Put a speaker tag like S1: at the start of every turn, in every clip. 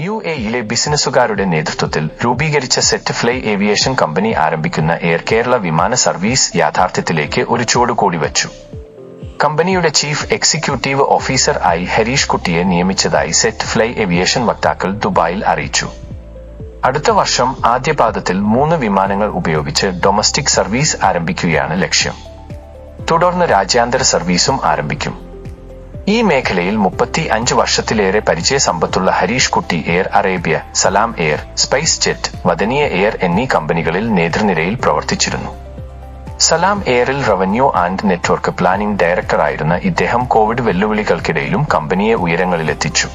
S1: U എയിലെ ബിസിനസ്സുകാരുടെ നേതൃത്വത്തിൽ രൂപീകരിച്ച സെറ്റ് ഫ്ലൈ ഏവിയേഷൻ കമ്പനി ആരംഭിക്കുന്ന എയർ കേരള വിമാന സർവീസ് യാഥാർത്ഥ്യത്തിലേക്ക് ഒരു ചുവടുകൂടി വച്ചു. കമ്പനിയുടെ ചീഫ് എക്സിക്യൂട്ടീവ് ഓഫീസർ ആയി ഹരീഷ് കുട്ടിയെ നിയമിച്ചതായി സെറ്റ് ഫ്ലൈ ഏവിയേഷൻ വക്താക്കൾ ദുബായിൽ അറിയിച്ചു. അടുത്ത വർഷം ആദ്യപാദത്തിൽ മൂന്ന് വിമാനങ്ങൾ ഉപയോഗിച്ച് ഡൊമസ്റ്റിക് സർവീസ് ആരംഭിക്കുകയാണ് ലക്ഷ്യം. തുടർന്ന് രാജ്യാന്തര സർവീസും ആരംഭിക്കും. ഈ മേഖലയിൽ മുപ്പത്തി അഞ്ച് വർഷത്തിലേറെ പരിചയ സമ്പത്തുള്ള Harish Kutty air Arabia Salam air SpiceJet വദനിയ air എന്നീ കമ്പനികളിൽ നേതൃനിരയിൽ പ്രവർത്തിച്ചിരുന്നു. സലാം എയറിൽ റവന്യൂ ആൻഡ് നെറ്റ്വർക്ക് പ്ലാനിംഗ് ഡയറക്ടറായിരുന്ന ഇദ്ദേഹം കോവിഡ് വെല്ലുവിളികൾക്കിടയിലും കമ്പനിയെ ഉയരങ്ങളിലെത്തിച്ചു.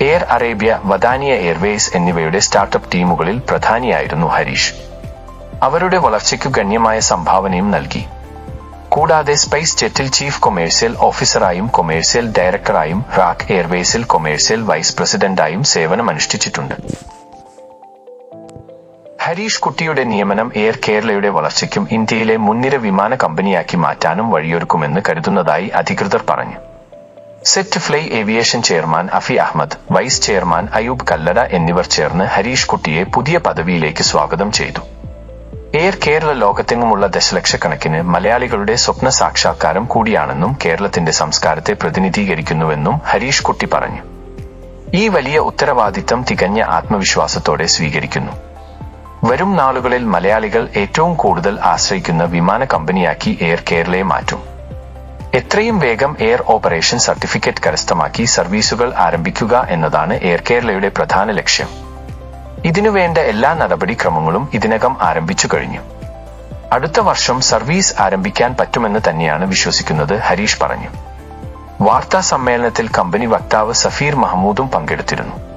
S1: എയർ അറേബ്യ വദാനിയ എയർവേസ് എന്നിവയുടെ സ്റ്റാർട്ടപ്പ് ടീമുകളിൽ പ്രധാനിയായിരുന്നു ഹരീഷ്. അവരുടെ വളർച്ചയ്ക്കു ഗണ്യമായ സംഭാവനയും നൽകി. കൂടാതെ സ്പേസ് ജെറ്റിൽ ചീഫ് കൊമേഴ്സ്യൽ ഓഫീസറായും കൊമേഴ്സ്യൽ ഡയറക്ടറായും റാക്ക് എയർവേസിൽ കൊമേഴ്സ്യൽ വൈസ് പ്രസിഡന്റായും സേവനമനുഷ്ഠിച്ചിട്ടുണ്ട്. ഹരീഷ് കുട്ടിയുടെ നിയമനം എയർ കേരളയുടെ വളർച്ചയ്ക്കും ഇന്ത്യയിലെ മുൻനിര വിമാന കമ്പനിയാക്കി മാറ്റാനും വഴിയൊരുക്കുമെന്ന് കരുതുന്നതായി അധികൃതർ പറഞ്ഞു. Fly Aviation chairman Afi Ahmed vice chairman Ayub Kallada എന്നിവർ ചേർന്ന് ഹരീഷ് കുട്ടിയെ പുതിയ പദവിയിലേക്ക് സ്വാഗതം ചെയ്തു. എയർ കേരള ലോകത്തെങ്ങുമുള്ള ദശലക്ഷക്കണക്കിന് മലയാളികളുടെ സ്വപ്ന സാക്ഷാത്കാരം കൂടിയാണെന്നും കേരളത്തിന്റെ സംസ്കാരത്തെ പ്രതിനിധീകരിക്കുന്നുവെന്നും ഹരീഷ് കുട്ടി പറഞ്ഞു. ഈ വലിയ ഉത്തരവാദിത്തം തികഞ്ഞ ആത്മവിശ്വാസത്തോടെ സ്വീകരിക്കുന്നു. വരും നാളുകളിൽ മലയാളികൾ ഏറ്റവും കൂടുതൽ ആശ്രയിക്കുന്ന വിമാന കമ്പനിയാക്കി എയർ കേരളയെ മാറ്റും. എത്രയും വേഗം എയർ ഓപ്പറേഷൻ സർട്ടിഫിക്കറ്റ് കരസ്ഥമാക്കി സർവീസുകൾ ആരംഭിക്കുക എന്നതാണ് എയർ കേരളയുടെ പ്രധാന ലക്ഷ്യം. ഇതിനുവേണ്ട എല്ലാ നടപടിക്രമങ്ങളും ഇതിനകം ആരംഭിച്ചു കഴിഞ്ഞു. അടുത്ത വർഷം സർവീസ് ആരംഭിക്കാൻ പറ്റുമെന്ന് തന്നെയാണ് വിശ്വസിക്കുന്നത് ഹരീഷ് പറഞ്ഞു. വാർത്താ സമ്മേളനത്തിൽ കമ്പനി വക്താവ് സഫീർ മഹമ്മൂദും പങ്കെടുത്തിരുന്നു.